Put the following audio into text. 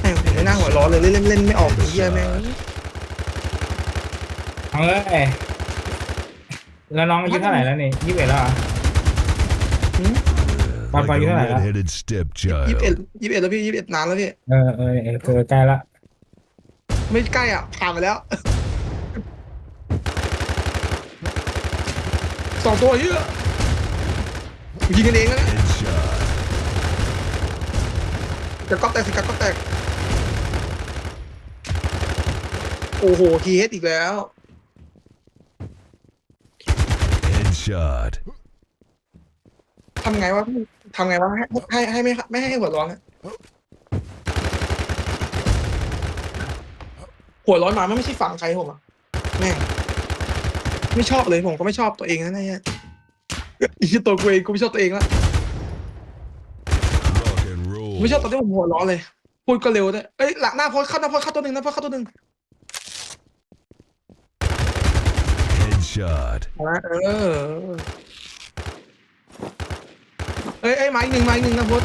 แม่งไม่น่าหัวร้อนเลยเล่นเล่นเล่นไม่ออกไอ้เหี้ยแม่งเอาเลยแล้วน้องอายุเท่าไหร่แล้วนี่ยี่สิบเอ็ดแล้วเหรอปอน Like ปอนอายุ a เท่าไหร่แล้ว red-headed stepchild. ยี่สิบเอ็ดยี่สิบเอ็ดแล้วพี่ยี่สิบเอ็ดนานแล้วพี่ เออเออเออเกิดใกล้ละไม่ใกล้อะผ่านไปแล้ว สองตัวเหี้ยยิงกันเองนะเนี่ย Headshot. กระก๊อกแตกสิกระก๊อกแตก โอ้โหทีเฮดอีกแล้ว Headshot. ทำไงวะทำไงวะให้ให้ให้ไม่ไม่ให้หัวร้อนอะหัวร้อนมามันไม่ใช่ฝั่งใครผมอะแม่งไม่ชอบเลยผมก็ไม่ชอบตัวเองนะเนี่ยอีตัวกูเองกูไม่ชอบตัวเองละ Rock and roll. ไม่ชอบตอนที่ผมหัวร้อนเลย พูดก็เร็วด้วยเอ้ยหลังหน้าโพสเข้าหน้าโพสเข้าตัวหนึ่งหน้าโพสเข้าตัวหนึ่ง Headshot. เอาละเออ เอ้ยเอ้ยไม้หนึ่งไม้หนึ่งหน้าโพส